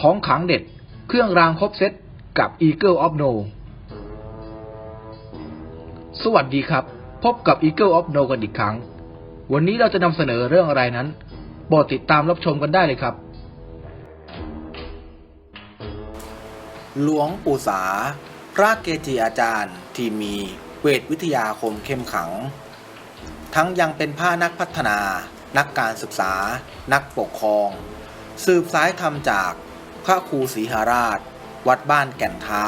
ของขังเด็ด เครื่องรางครบเซตกับ Eagle of No สวัสดีครับ พบกับ Eagle of No กันอีกครั้ง วันนี้เราจะนำเสนอเรื่องอะไรนั้นโปรดติดตามรับชมกันได้เลยครับ หลวงปู่สา พระเกจิอาจารย์ที่มีเวทวิทยาคมเข้มขัง ทั้งยังเป็นผ้านักพัฒนา นักการศึกษา นักปกครอง สืบสายธรรมจาก พระครูศรีหราช วัดบ้านแก่นเท้า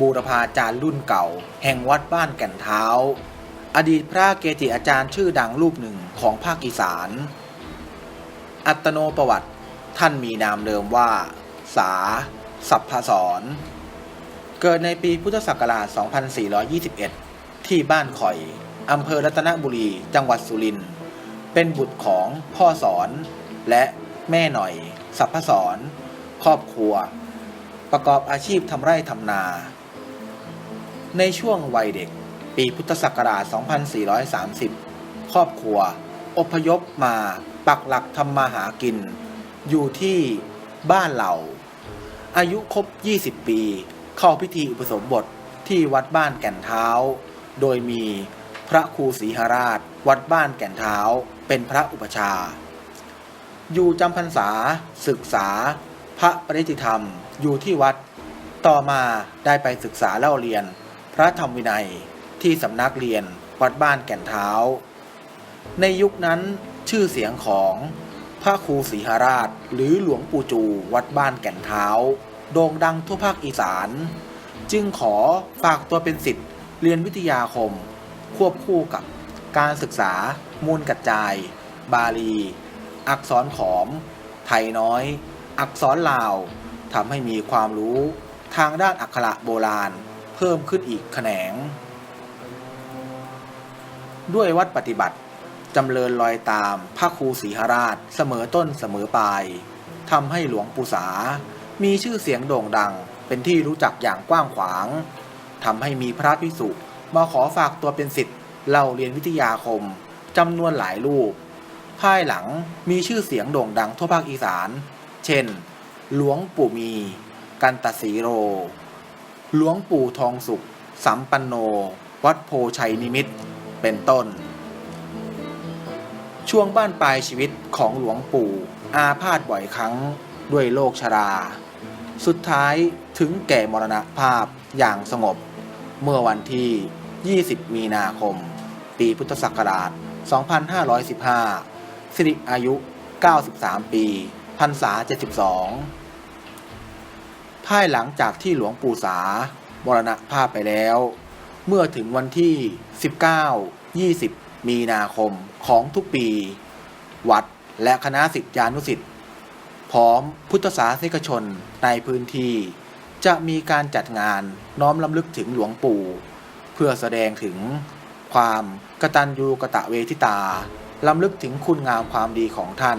บูรพาจารย์รุ่นเก่า แห่งวัดบ้านแก่นเท้า อดีตพระเกจิอาจารย์ชื่อดังรูปหนึ่งของภาคอีสาน อัตโนประวัติท่านมีนามเดิมว่า สา สัพพสอน เกิดในปีพุทธศักราช 2421 ที่บ้านข่อยอำเภอรัตนบุรี จังหวัดสุรินทร์เป็นบุตรของพ่อสอน และแม่หน่อย สัพพสอน ครอบครัว ประกอบอาชีพทำไร่ทำนา ในช่วงวัยเด็ก ปีพุทธศักราช 2430 ครอบครัว อพยพมาปักหลักทำมาหากิน อยู่ที่บ้านเหล่า อายุครบ 20 ปี เข้าพิธีอุปสมบทที่วัดบ้านแก่นเท้า โดยมีพระครูศรีหราช วัดบ้านแก่นเท้า เป็นพระอุปชาอยู่จำพรรษาศึกษา พระปริติธรรมอยู่ที่วัด ต่อมาได้ไปศึกษาเล่าเรียน พระธรรมวินัยที่สำนักเรียนวัดบ้านแก่นเท้า ในยุคนั้นชื่อเสียงของพระครูศรีหราช หรือหลวงปู่จูวัดบ้านแก่นเท้า โด่งดังทั่วภาคอีสาน จึงขอฝากตัวเป็นสิทธิ์เรียนวิทยาคม ควบคู่กับการศึกษามูลกัจจาย บาลี อักษรขอม ไทยน้อย อักษรลาวทำให้มีความรู้ทางด้านอักขระโบราณ เพิ่มขึ้นอีกแขนง ด้วยวัดปฏิบัติจำเริญรอยตามพระครูศรีหราช เสมอต้นเสมอปลายทำให้หลวงปู่สา มีชื่อเสียงโด่งดัง เป็นที่รู้จักอย่างกว้างขวางทำให้มีพระภิกษุมาขอฝากตัวเป็นสิทธิ์เล่าเรียนวิทยาคมจำนวนหลายรูป ภายหลังมีชื่อเสียงโด่งดังทั่วภาคอีสาน เช่น หลวงปู่มี กันตสีโร หลวงปู่ทองสุข สัมปันโน วัดโพชัยนิมิต เป็นต้น ช่วงบ้านปลายชีวิตของหลวงปู่อาพาธบ่อยครั้งด้วยโรคชรา สุดท้ายถึงแก่มรณภาพอย่างสงบ เมื่อวันที่ 20 มีนาคม ปีพุทธศักราช 2515 สิริอายุ 93 ปี พรรษา 72 ภายหลังจากที่หลวงปู่สามรณภาพไปแล้ว เมื่อถึงวันที่ 19 20 มีนาคมของทุกปี วัดและคณะสิทธิานุสิทธิ์พร้อมพุทธศาสนิกชนในพื้นที่ จะมีการจัดงานน้อมลำลึกถึงหลวงปู่ เพื่อแสดงถึงความกตัญญูกะตะเวทิตาลำลึกถึงคุณงามความดีของท่าน